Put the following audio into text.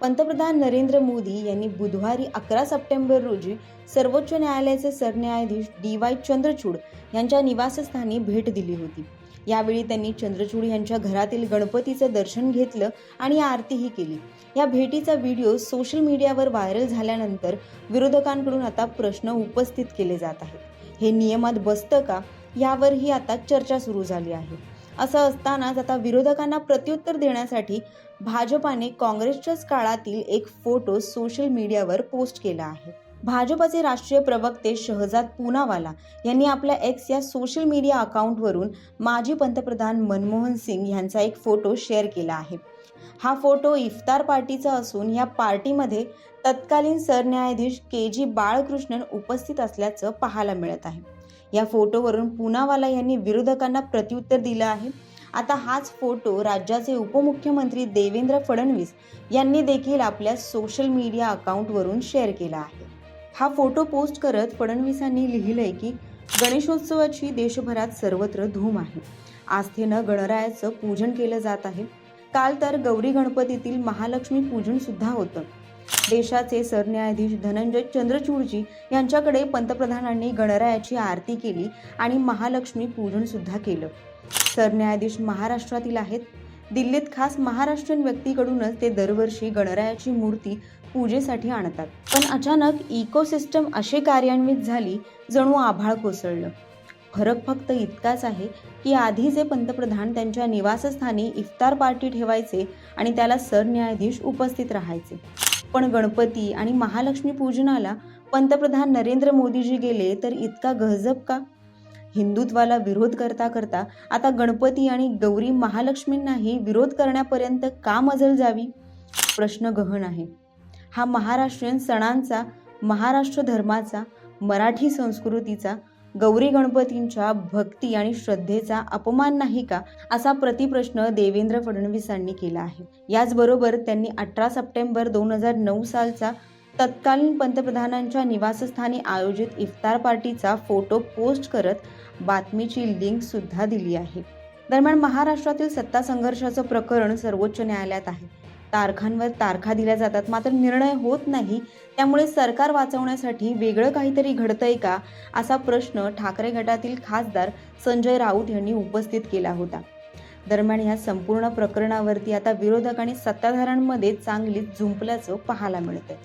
पंतप्रधान नरेंद्र मोदी यांनी बुधवारी अकरा सप्टेंबर रोजी सर्वोच्च न्यायालयाचे सरन्यायाधीश डी वाय चंद्रचूड यांच्या निवासस्थानी भेट दिली होती. यावेळी त्यांनी चंद्रचूड यांच्या घरातील गणपतीचं दर्शन घेतलं आणि आरतीही केली. या भेटीचा व्हिडिओ सोशल मीडियावर व्हायरल झाल्यानंतर विरोधकांकडून आता प्रश्न उपस्थित केले जात आहेत. हे नियमात बसतं का? यावरही आता चर्चा सुरू झाली आहे. असं असतानाच आता विरोधकांना प्रत्युत्तर देण्यासाठी भाजपाने काँग्रेसच्याच काळातील एक फोटो सोशल मीडियावर पोस्ट केला आहे. भाजपाचे राष्ट्रीय प्रवक्ते शहजाद पूनावाला यांनी आपल्या एक्स या सोशल मीडिया अकाउंटवरून माजी पंतप्रधान मनमोहन सिंग यांचा एक फोटो शेअर केला आहे. हा फोटो इफ्तार पार्टीचा असून या पार्टीमध्ये तत्कालीन सरन्यायाधीश के जी बाळकृष्णन उपस्थित असल्याचं पाहायला मिळत आहे. या फोटोवरून पुनावाला यांनी विरोधकांना प्रत्युत्तर दिलं आहे. आता हाच फोटो राज्याचे उपमुख्यमंत्री देवेंद्र फडणवीस यांनी देखील आपल्या सोशल मीडिया अकाउंटवरून शेअर केला आहे. हा फोटो पोस्ट करत फडणवीसांनी लिहिलंय की गणेशोत्सवाची देशभरात सर्वत्र धूम आहे. आस्थेनं गणरायाचं पूजन केलं जात आहे. काल तर गौरी गणपतीतील महालक्ष्मी पूजन सुद्धा होतं. देशाचे सरन्यायाधीश धनंजय चंद्रचूडजी यांच्याकडे पंतप्रधानांनी गणरायाची आरती केली आणि महालक्ष्मी पूजन सुद्धा केलं. सरन्यायाधीश महाराष्ट्रातील आहेत. दिल्लीत खास महाराष्ट्रीयन व्यक्तीकडूनच ते दरवर्षी गणरायाची मूर्ती पूजेसाठी आणतात. पण अचानक इकोसिस्टम असे कार्यान्वित झाली जणू आभाळ कोसळलं. फरक फक्त इतकाच आहे की आधीचे पंतप्रधान त्यांच्या निवासस्थानी इफ्तार पार्टी ठेवायचे आणि त्याला सरन्यायाधीश उपस्थित राहायचे. पण गणपती आणि महालक्ष्मी पूजनाला पंतप्रधान नरेंद्र मोदीजी गेले तर इतका गहजब का? हिंदुत्वाला विरोध करता करता आता गणपती आणि गौरी महालक्ष्मींनाही विरोध करण्यापर्यंत का मजल जावी? प्रश्न गहन आहे. हा महाराष्ट्रीयन सणांचा महाराष्ट्र धर्माचा मराठी संस्कृतीचा गौरी गणपतींच्या भक्ती आणि श्रद्धेचा अपमान नाही का? असा प्रतिप्रश्न देवेंद्र फडणवीसांनी केला आहे. याचबरोबर त्यांनी अठरा सप्टेंबर दोन हजार नऊ सालचा तत्कालीन पंतप्रधानांच्या निवासस्थानी आयोजित इफ्तार पार्टीचा फोटो पोस्ट करत बातमीची लिंक सुद्धा दिली आहे. दरम्यान महाराष्ट्रातील सत्ता संघर्षाचं प्रकरण सर्वोच्च न्यायालयात आहे. तारखांवर तारखा दिल्या जातात. मात्र निर्णय होत नाही. त्यामुळे सरकार वाचवण्यासाठी वेगळं काहीतरी घडतंय का? असा प्रश्न ठाकरे गटातील खासदार संजय राऊत यांनी उपस्थित केला होता. दरम्यान या संपूर्ण प्रकरणावरती आता विरोधक आणि सत्ताधाऱ्यांमध्ये चांगलीच झुंपल्याचं पाहायला मिळतंय.